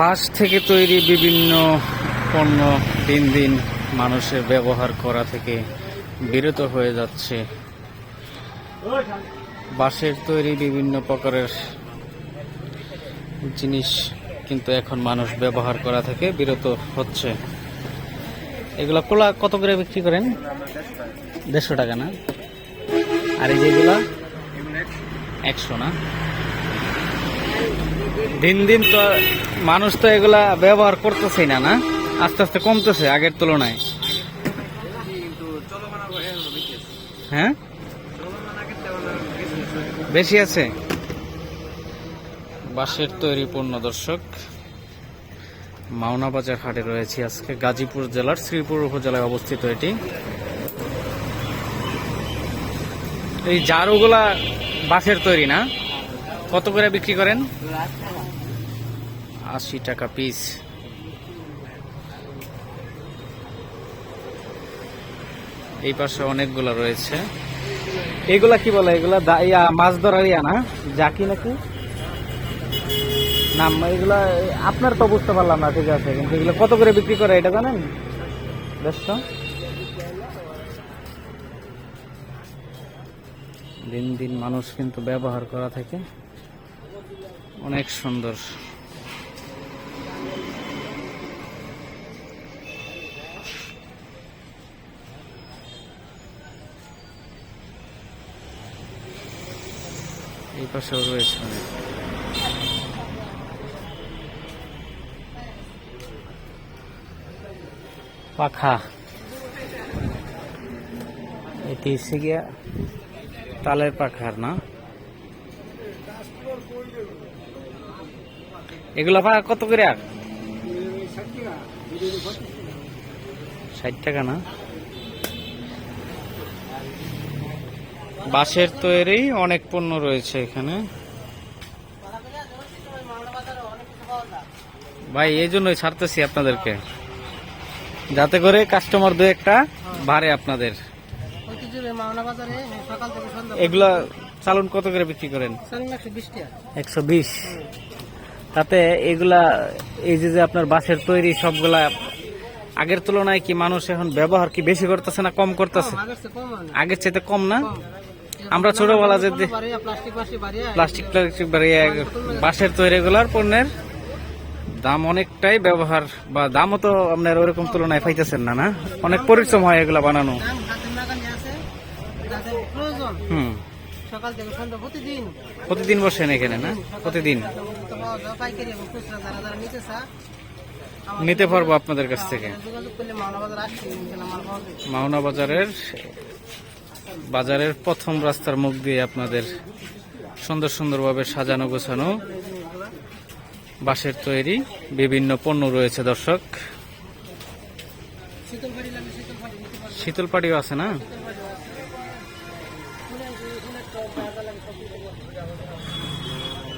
বাঁশ থেকে তৈরি বিভিন্ন পণ্য দিন দিন মানুষের ব্যবহার করা থেকে বিরত হয়ে যাচ্ছে। বাঁশের তৈরি বিভিন্ন প্রকারের জিনিস কিন্তু এখন মানুষ ব্যবহার করা থেকে বিরত হচ্ছে। এগুলো কোলা কত করে বিক্রি করেন? দেড়শো টাকা না? আর এই যেগুলা একশো না? দিন দিন তো মানুষ তো এগুলা ব্যবহার করতেছেই না না? আস্তে আস্তে কমতেছে আগের তুলনায়। হ্যাঁ? বেশি আছে? বাঁশের তৈরি পণ্য দর্শক, মাওনা বাজার হাটে রয়েছে আজকে গাজীপুর জেলার শ্রীপুর উপজেলায় অবস্থিত এটি। এই জারুগুলা বাঁশের তৈরি, না? কত করে বিক্রি করেন? আশি টাকা পিস এই পাশে অনেকগুলো রয়েছে। এগুলা কি বলে? এগুলা মাছ ধরার ইয়া না? জাকি নাকি? না এগুলা, আপনার তো বুঝতে পারলাম না, ঠিক আছে। কিন্তু এগুলো কত করে বিক্রি করে, এটা জানেন? ব্যস্ত দিন দিন মানুষ কিন্তু ব্যবহার করা থেকে অনেক সুন্দর। এই পাশেও রয়েছে অনেক। পাখা। এটি হচ্ছে গিয়া তালের পাখার না? এগুলো পাখা কত করে আর? ষাট টাকা না? বাঁশের তৈরি অনেক পণ্য রয়েছে এখানে। ভাই এই জন্যই ছাড়তেছি আপনাদেরকে। যাতে করে কাস্টমার দু একটা বাড়ে আপনাদের। এগুলা চালন কত করে বিক্রি করেন? একশো বিশ? তাতে এগুলা এই যে যে আপনার বাঁশের তৈরি সবগুলা আগের তুলনায় কি মানুষ এখন ব্যবহার কি বেশি করতেছে না কম করতেছে? আগের চেয়ে কম না আগের চাইতে কম না? আমরা ছোটবেলা যে প্লাস্টিক প্লাস্টিক বাড়িয়ে। বাঁশের তৈরি এগুলার পণ্যের দাম অনেকটাই ব্যবহার বা দামও তো আপনার ওরকম তুলনায় পাইতেছেন না না? অনেক পরিশ্রম হয় এগুলা বানানো। হুম। সকাল থেকে সন্ধ্যা প্রতিদিন। প্রতিদিন বসেন এখানে না? প্রতিদিন? তো পাওয়া যায় পাইকারি এবং খুচরা যারা যারা নিতে চা নিতে পারব আপনাদের কাছ থেকে। মাওনা বাজারের বাজারের প্রথম রাস্তার মুখ দিয়ে আপনাদের সুন্দর সুন্দরভাবে সাজানো গোছানো বাঁশের তৈরি বিভিন্ন পণ্য রয়েছে দর্শক। শীতল পাটিও আছে না?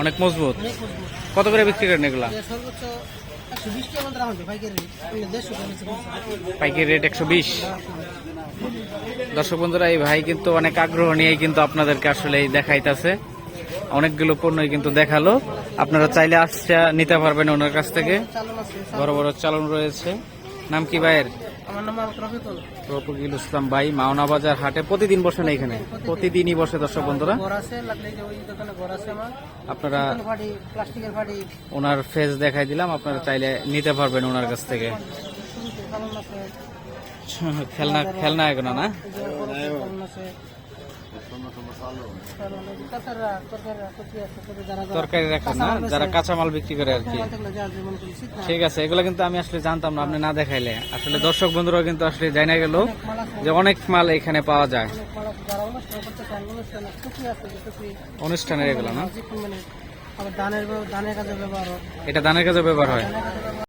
অনেক মজবুত। কত করে বিক্রি করেন এগুলা। পাইকারি রেট একশো বিশ। দর্শক বন্ধুরা এই ভাই কিন্তু অনেক আগ্রহ নিয়ে কিন্তু আপনাদেরকে আসলে দেখাইতেছে। অনেকগুলো পণ্যই কিন্তু দেখাল। আপনারা চাইলে আসছে নিতে পারবেন ওনার কাছ থেকে। বড় বড় চালন রয়েছে। নাম কি ভাইয়ের? আমার নাম রফিকুল। রফিকুল ইসলাম ভাই মাওনা বাজার হাটে প্রতিদিন বসেন এখানে? প্রতিদিনই বসে দর্শক বন্ধুরা। আপনারা ওনার ফেস দেখাই দিলাম আপনারা চাইলে নিতে পারবেন ওনার কাছ থেকে। খেলনা খেলনা এগুলো না? তরকারি রাখেন না? যারা বেচে, কাঁচামাল বিক্রি করে আর কি। ঠিক আছে এগুলো কিন্তু আমি আসলে জানতাম না আপনি না দেখাইলে। আসলে দর্শক বন্ধুরা কিন্তু আসলে জানা গেল যে অনেক মাল এখানে পাওয়া যায়। অনুষ্ঠানের এগুলো না? এটা ধানের কাজে ব্যবহার হয়।